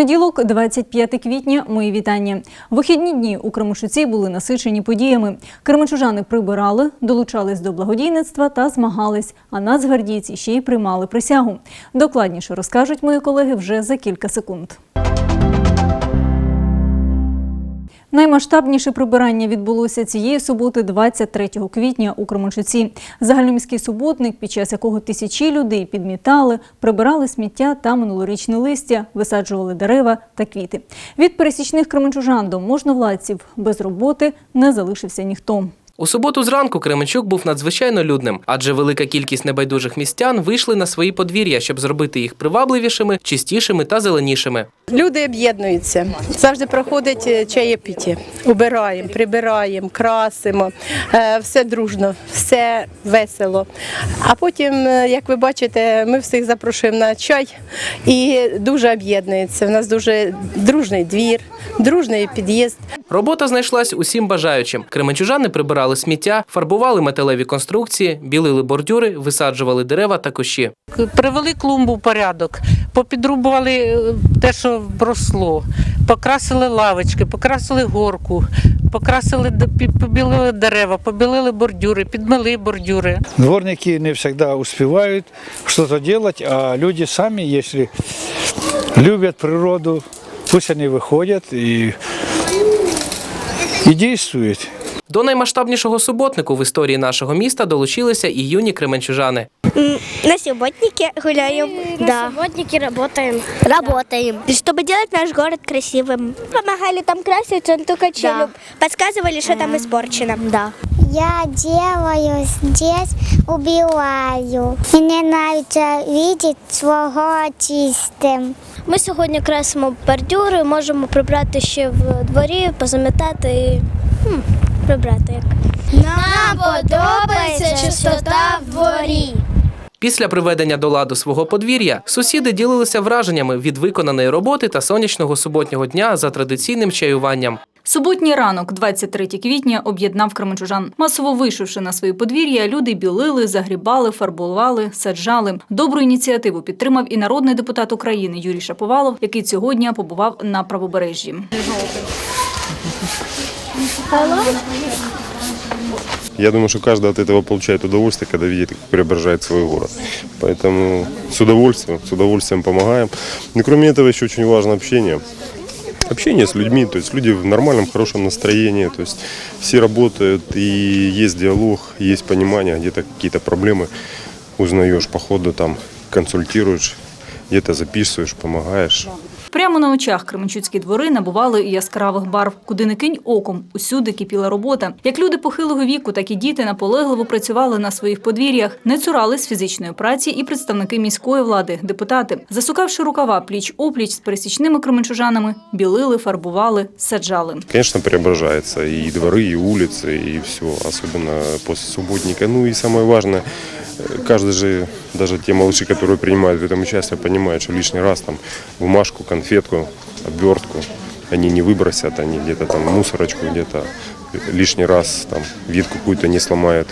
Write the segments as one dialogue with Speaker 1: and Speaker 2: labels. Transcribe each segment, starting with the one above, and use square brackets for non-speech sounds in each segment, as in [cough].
Speaker 1: Понеділок, 25 квітня. Мої вітання. Вихідні дні у Кременчуці були насичені подіями. Кременчужани прибирали, долучались до благодійництва та змагались. А нацгвардійці ще й приймали присягу. Докладніше розкажуть мої колеги вже за кілька секунд. Наймасштабніше прибирання відбулося цієї суботи, 23 квітня у Кременчуці. Загальноміський суботник, під час якого тисячі людей підмітали, прибирали сміття та минулорічне листя, висаджували дерева та квіти. Від пересічних кременчужан до можновладців без роботи не залишився ніхто.
Speaker 2: У суботу зранку Кременчук був надзвичайно людним, адже велика кількість небайдужих містян вийшли на свої подвір'я, щоб зробити їх привабливішими, чистішими та зеленішими.
Speaker 3: Люди об'єднуються. Завжди проходить е, чаєпіті. Убираємо, прибираємо, красимо. Е, Все дружно, все весело. А потім, е, як ви бачите, ми всіх запрошуємо на чай і дуже об'єднуються. У нас дуже дружний двір, дружний під'їзд.
Speaker 2: Робота знайшлась усім бажаючим. Кременчужани прибирали сміття, фарбували металеві конструкції, білили бордюри, висаджували дерева та кущі.
Speaker 4: Привели клумбу в порядок, попідрубували е, те, що росло, покрасили лавочки, покрасили горку, покрасили побілили дерева, побілили бордюри, підмили бордюри.
Speaker 5: Дворники не всегда успевают что-то делать, а люди сами, если любят природу, пусть они выходят и, и действуют.
Speaker 2: До наймасштабнішого суботнику в історії нашого міста долучилися і юні кременчужани.
Speaker 6: На субботнике гуляем.
Speaker 7: На
Speaker 6: да.
Speaker 7: субботнике работаем.
Speaker 6: Работаем. Чтобы делать наш город красивым. Помогали там красить, он только
Speaker 7: Да.
Speaker 6: Подсказывали, что там испорчено.
Speaker 7: Да.
Speaker 8: Я делаю здесь, убиваю. Мне нравится видеть свого чистым.
Speaker 7: Ми сьогодні красимо бордюри, можемо прибрати ще в дворі, позамітати і прибрати. Нам подобається чистота в дворі.
Speaker 2: Після приведення до ладу свого подвір'я сусіди ділилися враженнями від виконаної роботи та сонячного суботнього дня за традиційним чаюванням.
Speaker 1: Суботній ранок, 23 квітня, об'єднав кременчужан. Масово вийшовши на свої подвір'я, люди білили, загрібали, фарбували, саджали. Добру ініціативу підтримав і народний депутат України Юрій Шаповалов, який цього дня побував на правобережжі.
Speaker 9: Я думаю, что каждый от этого получает удовольствие, когда видит, как преображает свой город. Поэтому с удовольствием, с удовольствием помогаем. Ну, кроме этого, еще очень важно общение. Общение с людьми, то есть люди в нормальном, хорошем настроении, то есть все работают, и есть диалог, есть понимание, где-то какие-то проблемы узнаешь по ходу, там, консультируешь, где-то записываешь, помогаешь.
Speaker 1: Прямо на очах кременчуцькі двори набували яскравих барв. Куди не кинь оком, усюди кипіла робота. Як люди похилого віку, так і діти наполегливо працювали на своїх подвір'ях, не цурались фізичної праці і представники міської влади, депутати. Засукавши рукава пліч опліч з пересічними кременчужанами, білили, фарбували, саджали.
Speaker 9: Конечно, преображается и дворы, и улицы, и все, особенно после субботника. Ну и самое важное, э, каждый же, даже те малыши, которые принимают в этом участие, понимают, что лишний раз там бумажку, конфетку, обвертку они не выбросят, они где-то там мусорочку где-то лишний раз там ветку какую-то не сломают.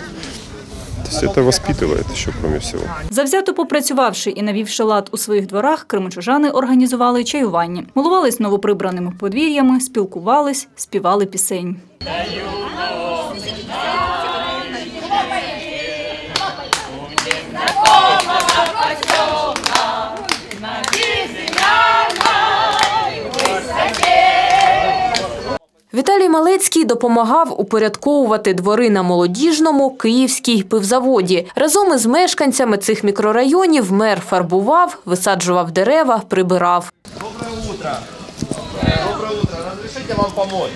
Speaker 9: То есть это воспитывает еще, кроме всего.
Speaker 1: Завзято попрацювавши і навівши лад у своїх дворах, кременчужани організували чаювання. Милувались новоприбраними подвір'ями, спілкувались, співали пісень.
Speaker 10: Віталій Малецький допомагав упорядковувати двори на молодіжному київській пивзаводі. Разом із мешканцями цих мікрорайонів мер фарбував, висаджував дерева, прибирав.
Speaker 11: Разрешите вам помочь?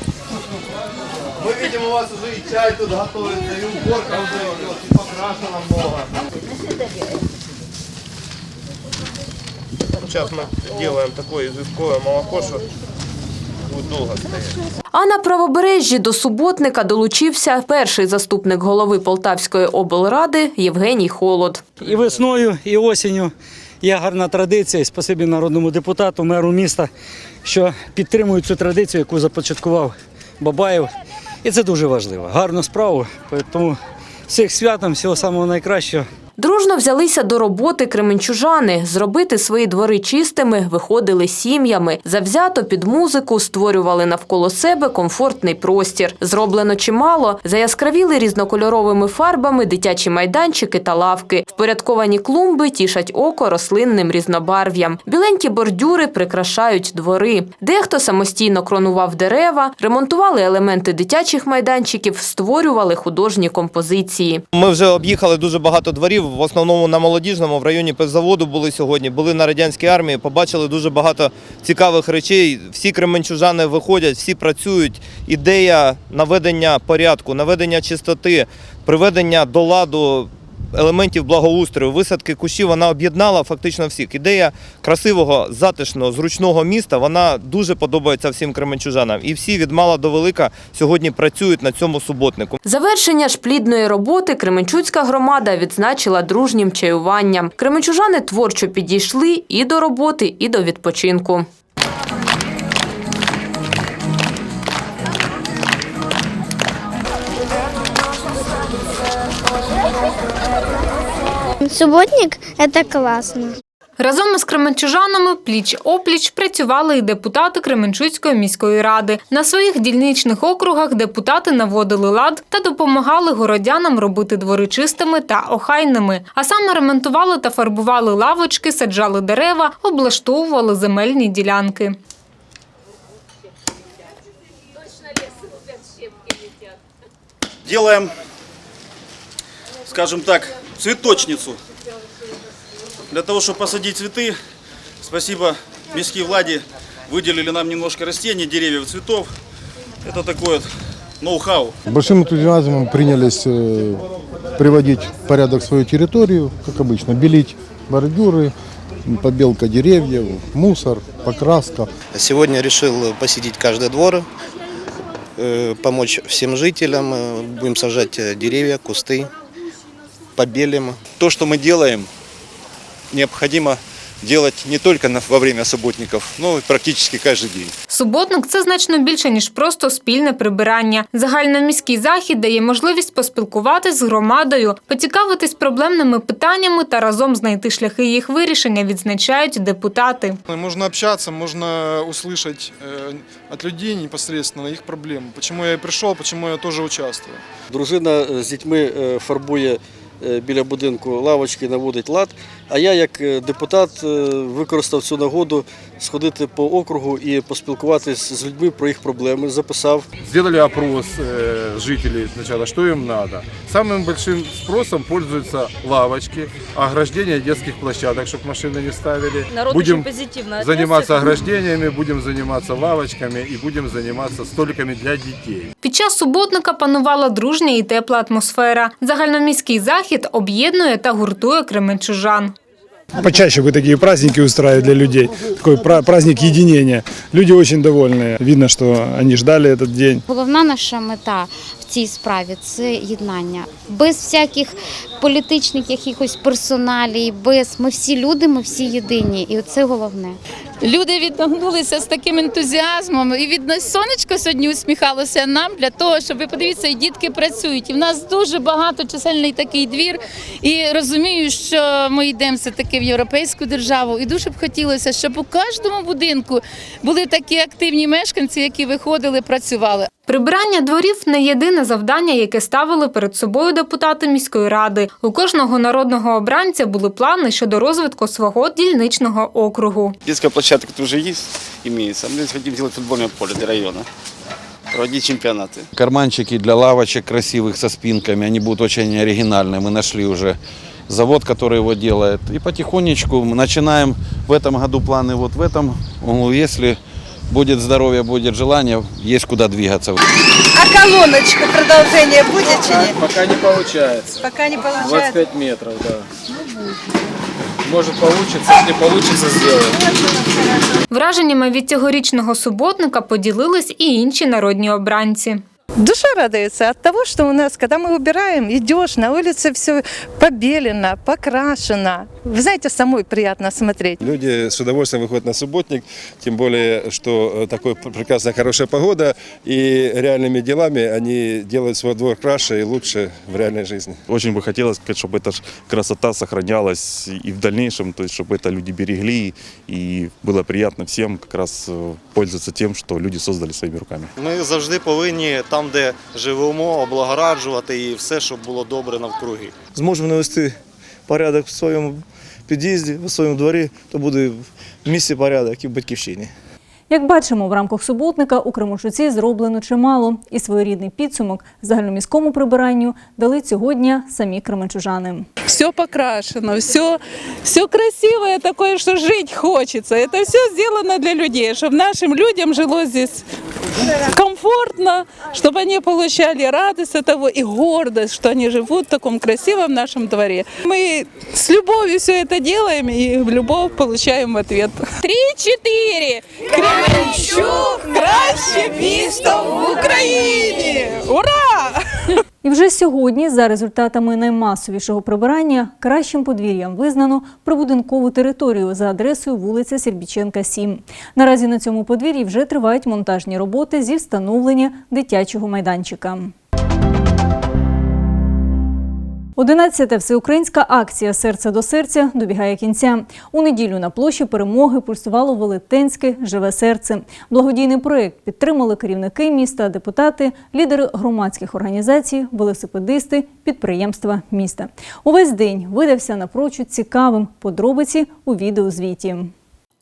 Speaker 11: Мы видим, у вас уже и чай тут готовится, и уборка уже идет, и покрашено много. Сейчас мы делаем такое изысковое молоко, что долго.
Speaker 10: А на правобережжі до суботника долучився перший заступник голови Полтавської облради Євгеній Холод.
Speaker 12: І весною, і осінню є гарна традиція. І Спасибі народному депутату, меру міста, що підтримують цю традицію, яку започаткував Бабаєв. І це дуже важливо. Гарну справу. Тому всіх святом, всього самого найкращого.
Speaker 10: Дружно взялися до роботи кременчужани. Зробити свої двори чистими виходили сім'ями. Завзято під музику створювали навколо себе комфортний простір. Зроблено чимало. Заяскравіли різнокольоровими фарбами дитячі майданчики та лавки. Впорядковані клумби тішать око рослинним різнобарв'ям. Біленькі бордюри прикрашають двори. Дехто самостійно кронував дерева, ремонтували елементи дитячих майданчиків, створювали художні композиції.
Speaker 11: Ми вже об'їхали дуже багато дворів, в основному на молодіжному, в районі певзаводу були сьогодні, були на радянській армії, побачили дуже багато цікавих речей. Всі кременчужани виходять, всі працюють. Ідея наведення порядку, наведення чистоти, приведення до ладу елементів благоустрою, висадки кущів, вона об'єднала фактично всіх. Ідея красивого, затишного, зручного міста, вона дуже подобається всім кременчужанам. І всі від мала до велика сьогодні працюють на цьому суботнику.
Speaker 10: Завершення ж плідної роботи Кременчуцька громада відзначила дружнім чаюванням. Кременчужани творчо підійшли і до роботи, і до відпочинку.
Speaker 7: Субботник – это классно.
Speaker 13: Разом із кременчужанами пліч-опліч працювали і депутати Кременчуцької міської ради. На своїх дільничних округах депутати наводили лад та допомагали городянам робити двори чистими та охайними. А саме ремонтували та фарбували лавочки, саджали дерева, облаштовували земельні ділянки.
Speaker 14: делаем, скажем так, цветочницу. Для того, чтобы посадить цветы, спасибо міській владе, выделили нам немножко растений, деревьев, цветов. Это такой вот ноу-хау.
Speaker 15: Большим энтузиазмом принялись э, приводить в порядок свою территорию, как обычно, белить бордюры, побелка деревьев, мусор, покраска.
Speaker 11: Сегодня решил посетить каждый двор, э, помочь всем жителям. Э, Будем сажать деревья, кусты, побелим.
Speaker 14: То, что мы делаем, необходимо делать не только на- во время субботников, но и практически каждый день.
Speaker 13: Суботник це значно більше ніж просто спільне прибирання. Загальноміський захід дає можливість поспілкуватись з громадою, поцікавитись проблемними питаннями та разом знайти шляхи їх вирішення, відзначають депутати.
Speaker 15: Можно общаться, можно услышать э, от людей непосредственно их проблемы. Почему я и пришел, почему я тоже участвую.
Speaker 16: Дружина е, з дітьми е, фарбує е, біля будинку лавочки, наводить лад. А я, як е, депутат, е, використав цю нагоду сходити по округу і поспілкуватись з людьми про їх проблеми. Записав
Speaker 15: Сделали опрос э, жителей сначала, что им надо. Самым большим спросом пользуются лавочки, ограждения детских площадок, чтобы машины не ставили. будем заниматься ограждениями, будем заниматься лавочками и будем заниматься столиками для детей.
Speaker 13: Під час суботника панувала дружня і тепла атмосфера. Загальноміський захід об'єднує та гуртує кременчужан.
Speaker 15: Почаще бы такие праздники устраивать для людей. Такой пра- праздник единения. Люди очень довольны. Видно, что они ждали этот день.
Speaker 6: Головна наша мета в цій справі це єднання. Без всяких політичних якихось персоналій, без ми всі люди, ми всі єдині. І це головне.
Speaker 3: Люди відгукнулися з таким ентузіазмом, і від нас сонечко сьогодні усміхалося нам для того, щоб ви подивіться, і дітки працюють. І в нас дуже багато чисельний такий двір. І розумію, що ми йдемо все таки в європейську державу. І дуже б хотілося, щоб у кожному будинку були такі активні мешканці, які виходили, працювали.
Speaker 13: Прибирання дворів не єдине завдання, яке ставили перед собою депутати міської ради. У кожного народного обранця були плани щодо розвитку свого дільничного округу.
Speaker 14: Детская площадка тут уже есть, имеется. Мы хотим делать футбольное поле для района, проводить чемпионаты.
Speaker 15: Карманчики для лавочек красивых со спинками, они будут очень оригинальные. Мы нашли уже завод, который его делает. И потихонечку мы начинаем в этом году планы вот в этом. Ну, Если будет здоровье, будет желание, есть куда двигаться.
Speaker 3: А колоночку продовження буде чи ні?
Speaker 17: Пока не получается.
Speaker 3: Поки не виходить.
Speaker 17: 25 метров, да. Может получится, если получится, сделаем.
Speaker 13: Враженнями від цьогорічного суботника поділились і інші народні обранці.
Speaker 3: Душа радуется от того, что у нас, когда мы убираем, идешь, на улице все побелено, покрашено.
Speaker 18: вы знаете, самой приятно смотреть.
Speaker 10: Люди с удовольствием выходят на субботник, тем более, что э, такой пр- прекрасная хорошая погода, и реальными делами они делают свой двор краше и лучше в реальной жизни.
Speaker 19: Очень бы хотелось, чтобы эта ж красота сохранялась и в дальнейшем, то есть чтобы это люди берегли и было приятно всем как раз э, пользоваться тем, что люди создали своими руками.
Speaker 20: Ми завжди повинні там, де живемо, облагораджувати і все, щоб було добре навкруги.
Speaker 11: Зможемо навести порядок в своєму під'їзді, в своєму дворі, то буде в місті порядок і в батьківщині.
Speaker 1: Як бачимо, в рамках суботника у Кременчуці зроблено чимало, і своєрідний підсумок загальноміському прибиранню дали цього дня самі кременчужани.
Speaker 21: Все покрашено, все, все красивое такое, что жить хочется. Это все сделано для людей, чтобы нашим людям жило здесь комфортно, чтобы они получали радость от того и гордость, что они живут в таком красивом нашем дворе. Мы с любовью все это делаем и в любовь получаем в ответ. Три-четыре! Кременчук – краще місто в Україні! Ура!
Speaker 1: І вже сьогодні, за результатами наймасовішого прибирання, кращим подвір'ям визнано прибудинкову територію за адресою вулиця Сербіченка, 7. Наразі на цьому подвір'ї вже тривають монтажні роботи зі встановлення дитячого майданчика. 11-та всеукраїнська акція Серце до серця добігає кінця. У неділю на площі перемоги пульсувало велетенське живе серце. Благодійний проєкт підтримали керівники міста, депутати, лідери громадських організацій, велосипедисти, підприємства міста. Увесь день видався напрочуд цікавим. Подробиці у відеозвіті.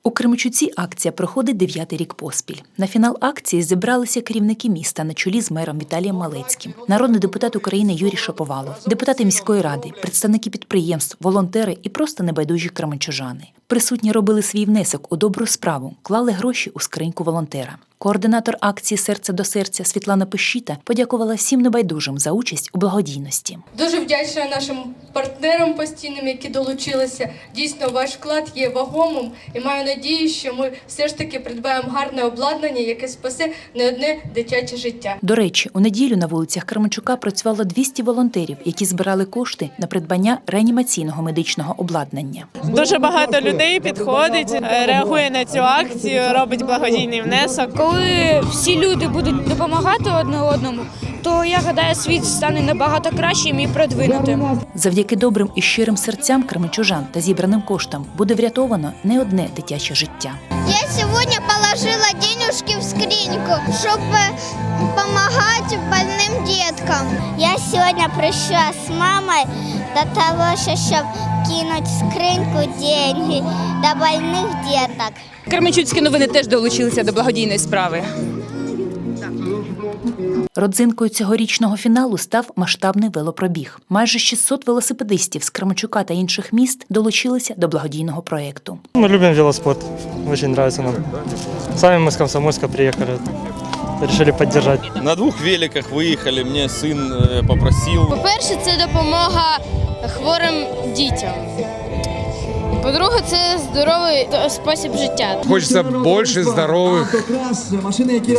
Speaker 22: У Кремчуці акція проходить дев'ятий рік поспіль. На фінал акції зібралися керівники міста на чолі з мером Віталієм Малецьким, народний депутат України Юрій Шаповалов, депутати міської ради, представники підприємств, волонтери і просто небайдужі кременчужани. Присутні робили свій внесок у добру справу, клали гроші у скриньку волонтера. Координатор акції Серце до серця Світлана Пещіта подякувала всім небайдужим за участь у благодійності.
Speaker 23: Дуже вдячна нашим партнерам постійним, які долучилися. Дійсно, ваш вклад є вагомим і маю надію, що ми все ж таки придбаємо гарне обладнання, яке спасе не одне дитяче життя.
Speaker 22: До речі, у неділю на вулицях Кременчука працювало 200 волонтерів, які збирали кошти на придбання реанімаційного медичного обладнання.
Speaker 3: Дуже багато людей підходить, е, реагує на цю акцію, робить благодійний внесок.
Speaker 8: Коли всі люди будуть допомагати одне одному, то я гадаю, світ стане набагато кращим і продвинутим.
Speaker 22: Завдяки добрим і щирим серцям кременчужан та зібраним коштам буде врятовано не одне дитяче життя.
Speaker 7: Я сегодня положила денежки в скриньку, чтобы помогать больным деткам. Я сегодня пришла с мамой до того, чтобы кинуть в скриньку деньги до больных деток.
Speaker 3: Кременчуцькі новини теж долучилися до благодійної справи.
Speaker 22: Родзинкою цьогорічного фіналу став масштабний велопробіг. Майже 600 велосипедистів з Кременчука та інших міст долучилися до благодійного проєкту.
Speaker 24: Мы любим велоспорт, очень нравится нам. Сами мы с Комсомольска приехали, решили поддержать.
Speaker 14: На двох великах виїхали, мене син е, попросив.
Speaker 25: По-перше, це допомога хворим дітям. По-друге, це здоровий спосіб життя.
Speaker 26: Хочется больше здоровых,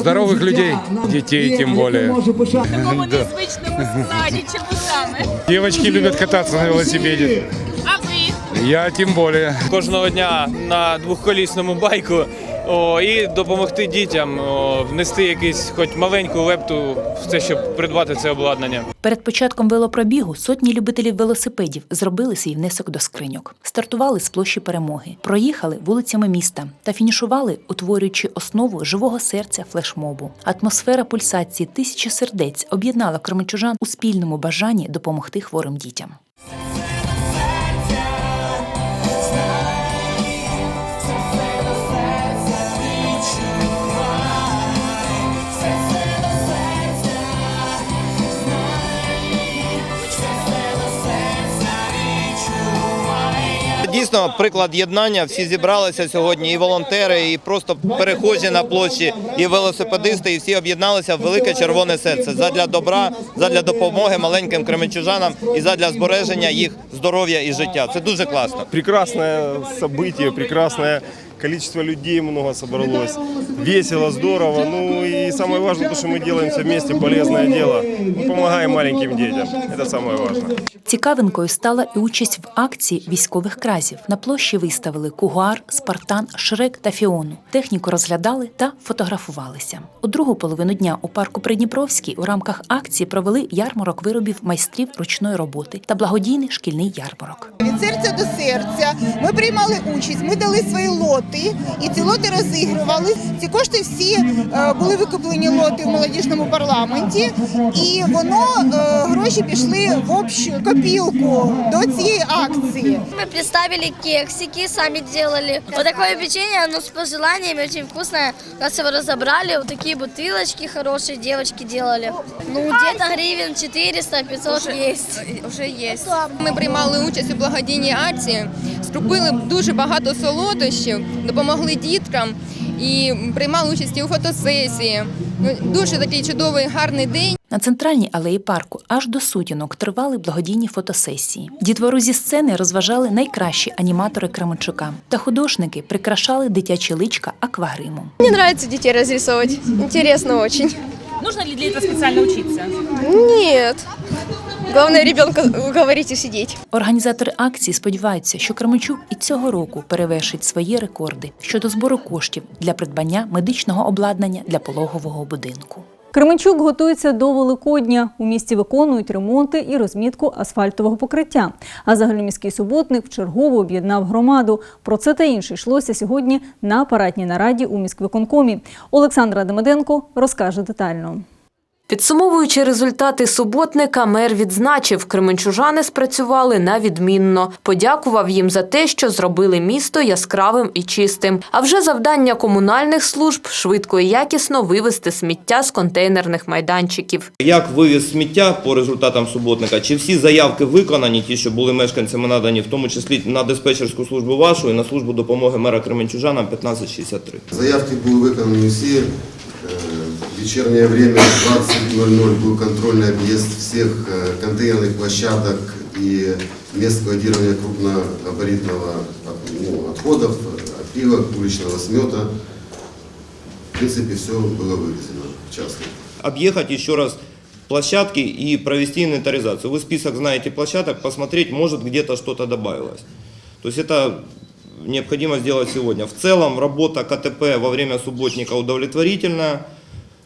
Speaker 26: здоровых людей, детей тем более. Да.
Speaker 3: незвичному складі, чому саме?
Speaker 26: Девочки любят кататься на велосипеде.
Speaker 3: А ви?
Speaker 26: Я тем более.
Speaker 27: Кожного дня на двохколісному байку о, і допомогти дітям о, внести якийсь хоч маленьку лепту в те, щоб придбати це обладнання.
Speaker 22: Перед початком велопробігу сотні любителів велосипедів зробили свій внесок до скриньок. Стартували з площі перемоги, проїхали вулицями міста та фінішували, утворюючи основу живого серця флешмобу. Атмосфера пульсації тисячі сердець об'єднала кременчужан у спільному бажанні допомогти хворим дітям.
Speaker 11: Дійсно, приклад єднання. Всі зібралися сьогодні, і волонтери, і просто перехожі на площі, і велосипедисти, і всі об'єдналися в велике червоне серце задля добра, задля допомоги маленьким кременчужанам і задля збереження їх здоров'я і життя. Це дуже класно.
Speaker 10: Прекрасне событие, прекрасное
Speaker 28: количество людей много собралось. Весело, здорово. Ну и самое важное, то, что мы делаем все вместе полезное дело. Мы помогаем маленьким детям. Это самое важное.
Speaker 22: Цікавинкою стала і участь в акції військових кразів. На площі виставили Кугуар, Спартан, Шрек та Фіону. Техніку розглядали та фотографувалися. У другу половину дня у парку Придніпровський у рамках акції провели ярмарок виробів майстрів ручної роботи та благодійний шкільний ярмарок.
Speaker 17: Від серця до серця ми приймали участь, ми дали свої лоти, і ці лоти розігрували. Ці кошти всі е, були викуплені лоти в молодіжному парламенті, і воно е, гроші пішли в общу копілку до цієї акції.
Speaker 8: Мы представили кексики, сами делали. Вот такое печенье, оно с пожеланиями, очень вкусное. Раз его разобрали, вот такие бутылочки хорошие девочки делали. Ну, где-то гривен 400-500 есть.
Speaker 29: Вже є. Ми приймали участь у благодійній акції, скупили дуже багато солодощів, допомогли діткам і приймали участь у фотосесії. Ну, Дуже такий чудовий, гарний день.
Speaker 22: На центральній алеї парку аж до сутінок тривали благодійні фотосесії. Дітвору зі сцени розважали найкращі аніматори Кременчука, та художники прикрашали дитячі личка аквагримом.
Speaker 29: Мне нравится детей разрисовывать. Интересно очень.
Speaker 30: Нужно ли для этого специально учиться?
Speaker 29: Нет. Главное ребенка уговорить и сидеть.
Speaker 22: Організатори акції сподіваються, що Кременчук і цього року перевершить свої рекорди щодо збору коштів для придбання медичного обладнання для пологового будинку.
Speaker 1: Кременчук готується до Великодня. У місті виконують ремонти і розмітку асфальтового покриття. А загальноміський суботник вчергово об'єднав громаду. Про це та інше йшлося сьогодні на апаратній нараді у міськвиконкомі. Олександра Демиденко розкаже детально.
Speaker 10: Підсумовуючи результати суботника, мер відзначив, кременчужани спрацювали на відмінно. Подякував їм за те, що зробили місто яскравим і чистим. А вже завдання комунальних служб швидко і якісно вивезти сміття з контейнерних майданчиків.
Speaker 11: Як вивіз сміття по результатам суботника? Чи всі заявки виконані, ті, що були мешканцями надані, в тому числі на диспетчерську службу вашу і на службу допомоги мера Кременчужанам 1563?
Speaker 31: Заявки були виконані всі. В вечернее время 20.00 был контрольный объезд всех э, контейнерных площадок и мест складирования крупногабаритного ну, отходов, опилок, уличного смета. В принципе, все было вывезено вчасно.
Speaker 11: Объехать еще раз площадки и провести инвентаризацию. Вы список знаете площадок, посмотреть, может где-то что-то добавилось. То есть это необходимо сделать сегодня. В целом работа КТП во время субботника удовлетворительная.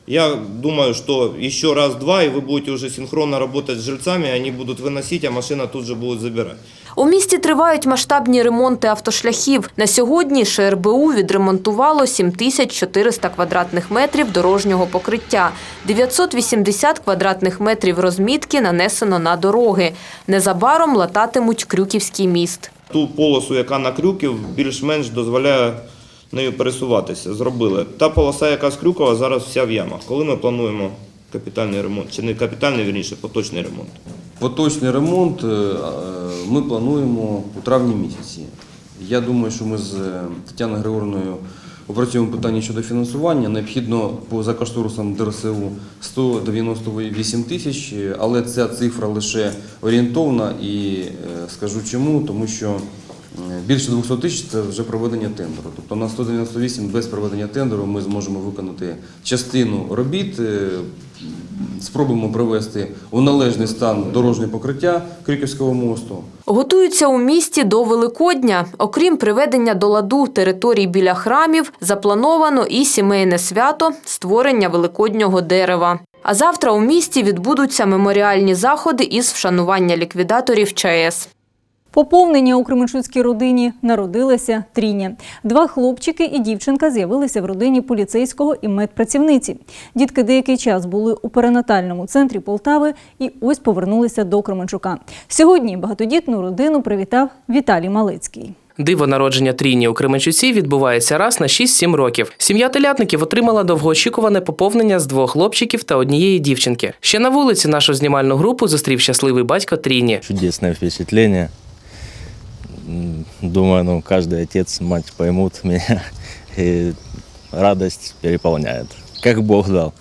Speaker 11: Я думаю, что еще раз-два, и вы будете уже синхронно работать с жильцами, они будут выносить, а машина тут же будет забирать.
Speaker 10: У місті тривають масштабні ремонти автошляхів. На сьогодні ШРБУ відремонтувало 7400 квадратних метрів дорожнього покриття. 980 квадратних метрів розмітки нанесено на дороги. Незабаром лататимуть Крюківський міст.
Speaker 11: Ту полосу, яка на крюків, більш-менш дозволяє нею пересуватися. Зробили. Та полоса, яка з Крюкова, зараз вся в ямах. Коли ми плануємо капітальний ремонт, чи не капітальний, вірніше, поточний ремонт?
Speaker 15: Поточний ремонт е, е, ми плануємо у травні місяці. Я думаю, що ми з е, Тетяною Григорівною опрацюємо питання щодо фінансування. Необхідно по за кошторисом ДРСУ 198 тисяч, але ця цифра лише орієнтовна і е, скажу чому, тому що більше 200 тисяч це вже проведення тендеру. Тобто на 198 без проведення тендеру ми зможемо виконати частину робіт. е, Спробуємо привести у належний стан дорожнє покриття Криківського мосту.
Speaker 10: Готуються у місті до Великодня. Окрім приведення до ладу територій біля храмів, заплановано і сімейне свято створення великоднього дерева. А завтра у місті відбудуться меморіальні заходи із вшанування ліквідаторів ЧАЕС.
Speaker 1: Поповнення у Кременчуцькій родині народилася трійня. Два хлопчики і дівчинка з'явилися в родині поліцейського і медпрацівниці. Дітки деякий час були у перинатальному центрі Полтави і ось повернулися до Кременчука. Сьогодні багатодітну родину привітав Віталій Малицький.
Speaker 2: Диво народження трійні у Кременчуці відбувається раз на 6-7 років. Сім'я телятників отримала довгоочікуване поповнення з двох хлопчиків та однієї дівчинки. Ще на вулиці нашу знімальну групу зустрів щасливий батько трійні.
Speaker 32: Чудесное впечатление. Думаю, ну, каждый отец, мать поймут меня. [laughs] И радость переполняет. Как Бог дал.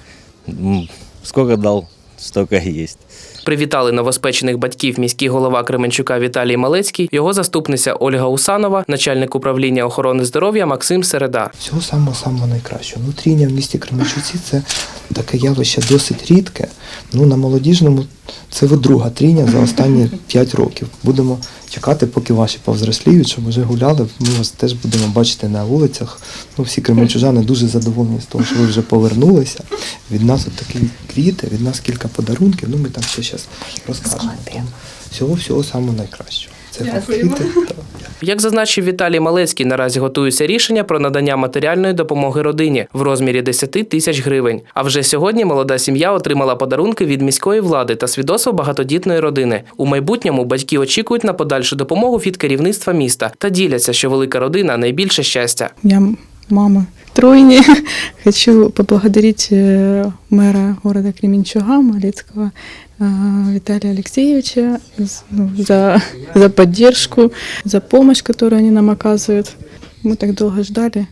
Speaker 32: Сколько дал, столько есть.
Speaker 2: Привітали новоспечених батьків міський голова Кременчука Віталій Малецький, його заступниця Ольга Усанова, начальник управління охорони здоров'я Максим Середа.
Speaker 33: Всього самого самого найкращого. Ну, в місті Кременчуці це таке явище досить рідке. Ну, на молодіжному це друга трійня за останні 5 років. Будемо чекати, поки ваші повзросліють, щоб вже гуляли. Ми вас теж будемо бачити на вулицях. Ну, всі кременчужани дуже задоволені з того, що ви вже повернулися. Від нас от такі квіти, від нас кілька подарунків. Ну, ми там ще зараз розкажемо. Всього всього самого найкращого. Це квіти.
Speaker 2: Як зазначив Віталій Малецький, наразі готується рішення про надання матеріальної допомоги родині в розмірі 10 тисяч гривень. А вже сьогодні молода сім'я отримала подарунки від міської влади та свідоцтво багатодітної родини. У майбутньому батьки очікують на подальшу допомогу від керівництва міста та діляться, що велика родина найбільше щастя.
Speaker 16: Я мама тройни. [laughs] Хочу поблагодарить э, мэра города Кременчуга Малецкого э, Виталия Алексеевича з- ну, за, за поддержку, за помощь, которую они нам оказывают. Мы так долго ждали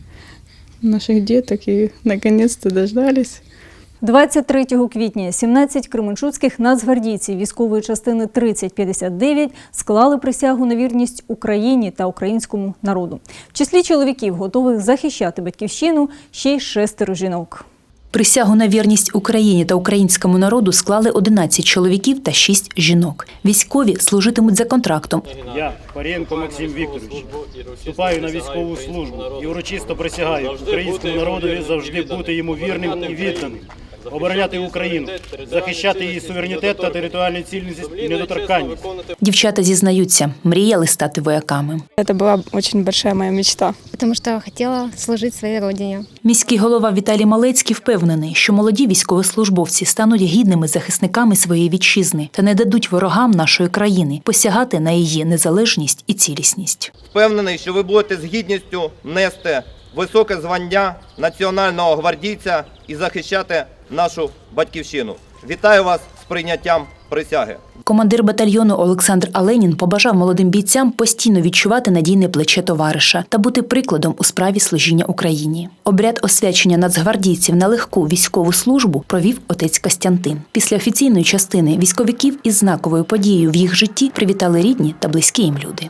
Speaker 16: наших деток и наконец-то дождались.
Speaker 1: 23 квітня 17 кременчуцьких нацгвардійців військової частини 3059 склали присягу на вірність Україні та українському народу. В числі чоловіків, готових захищати батьківщину, ще й шестеро жінок.
Speaker 22: Присягу на вірність Україні та українському народу склали 11 чоловіків та 6 жінок. Військові служитимуть за контрактом.
Speaker 21: Я, Паренко Максим Вікторович, вступаю на військову службу і урочисто присягаю українському народові завжди бути йому вірним і відданим, обороняти Україну, захищати її суверенітет та територіальну цілісність і недоторканність.
Speaker 22: Дівчата зізнаються, мріяли стати вояками.
Speaker 16: Это была очень большая моя мечта.
Speaker 34: Потому что хотела служить своей родине.
Speaker 22: Міський голова Віталій Малецький впевнений, що молоді військовослужбовці стануть гідними захисниками своєї вітчизни та не дадуть ворогам нашої країни посягати на її незалежність і цілісність.
Speaker 11: Впевнений, що ви будете з гідністю нести високе звання національного гвардійця і захищати нашу батьківщину. Вітаю вас з прийняттям присяги.
Speaker 22: Командир батальйону Олександр Аленін побажав молодим бійцям постійно відчувати надійне плече товариша та бути прикладом у справі служіння Україні. Обряд освячення нацгвардійців на легку військову службу провів отець Костянтин. Після офіційної частини військовиків із знаковою подією в їх житті привітали рідні та близькі їм люди.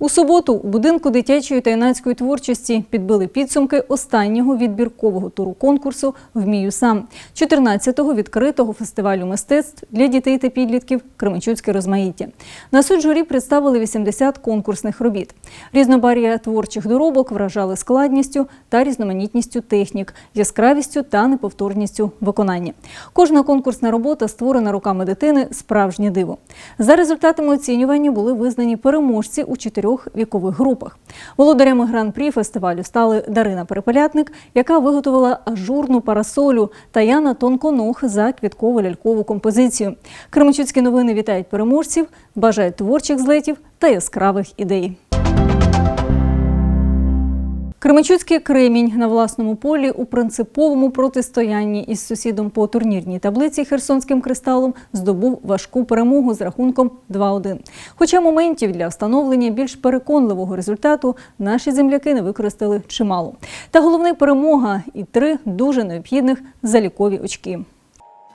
Speaker 1: У суботу у будинку дитячої та юнацької творчості підбили підсумки останнього відбіркового туру конкурсу Вмію сам 14-го відкритого фестивалю мистецтв для дітей та підлітків Кременчуцьке розмаїття. На суд журі представили 80 конкурсних робіт. Різнобар'я творчих доробок вражали складністю та різноманітністю технік, яскравістю та неповторністю виконання. Кожна конкурсна робота створена руками дитини справжнє диво. За результатами оцінювання були визнані переможці у чотирьох вікових групах. Володарями гран-прі фестивалю стали Дарина Перепелятник, яка виготовила ажурну парасолю, та Яна Тонконог за квітково-лялькову композицію. Кременчуцькі новини вітають переможців, бажають творчих злетів та яскравих ідей. Кременчуцький кремінь на власному полі у принциповому протистоянні із сусідом по турнірній таблиці Херсонським кристалом здобув важку перемогу з рахунком 2-1. Хоча моментів для встановлення більш переконливого результату наші земляки не використали чимало. Та головне перемога і три дуже необхідних залікові очки.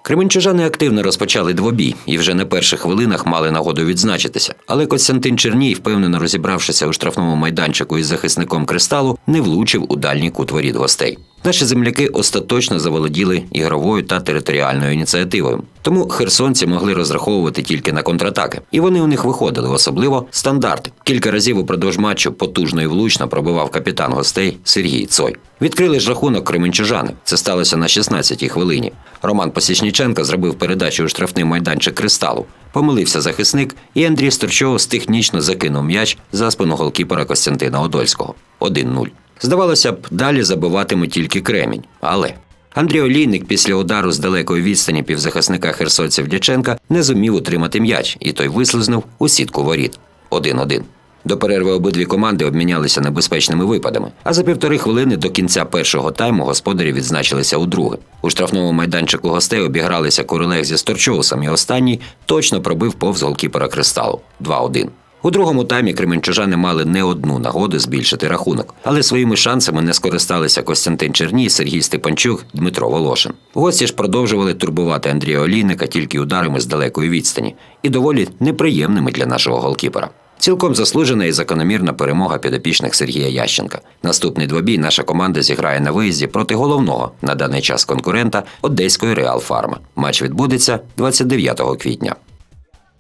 Speaker 35: Кременчужани активно розпочали двобій і вже на перших хвилинах мали нагоду відзначитися. Але Костянтин Черній, впевнено розібравшися у штрафному майданчику із захисником кристалу, не влучив у дальній кут воріт гостей. Наші земляки остаточно заволоділи ігровою та територіальною ініціативою. Тому херсонці могли розраховувати тільки на контратаки, і вони у них виходили, особливо стандарти. Кілька разів упродовж матчу потужно і влучно пробивав капітан гостей Сергій Цой. Відкрили ж рахунок кременчужани. Це сталося на 16-й хвилині. Роман Посічніченко зробив передачу у штрафний майданчик кристалу. Помилився захисник, і Андрій Сторчов технічно закинув м'яч за спину голкіпера Костянтина Одольського. 1-0. Здавалося б, далі забиватиме тільки кремінь. Але Андрій Олійник після удару з далекої відстані півзахисника херсонців Дяченка не зумів утримати м'яч, і той вислизнув у сітку воріт. 1-1. До перерви обидві команди обмінялися небезпечними випадами. А за півтори хвилини до кінця першого тайму господарі відзначилися у друге. У штрафному майданчику гостей обігралися Курилег зі Сторчоусом, і останній точно пробив повз голкіпера кристалу 2-1. У другому таймі кременчужани мали не одну нагоду збільшити рахунок, але своїми шансами не скористалися Костянтин Черній, Сергій Степанчук, Дмитро Волошин. Гості ж продовжували турбувати Андрія Олійника тільки ударами з далекої відстані і доволі неприємними для нашого голкіпера. Цілком заслужена і закономірна перемога підопічних Сергія Ященка. Наступний двобій наша команда зіграє на виїзді проти головного на даний час конкурента одеської Реал Фарма. Матч відбудеться 29 квітня.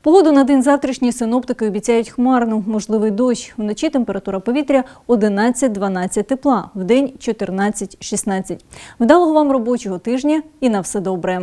Speaker 1: Погоду на день завтрашній синоптики обіцяють хмарну, можливий дощ. Вночі температура повітря 11-12 тепла, вдень 14-16. Вдалого вам робочого тижня і на все добре.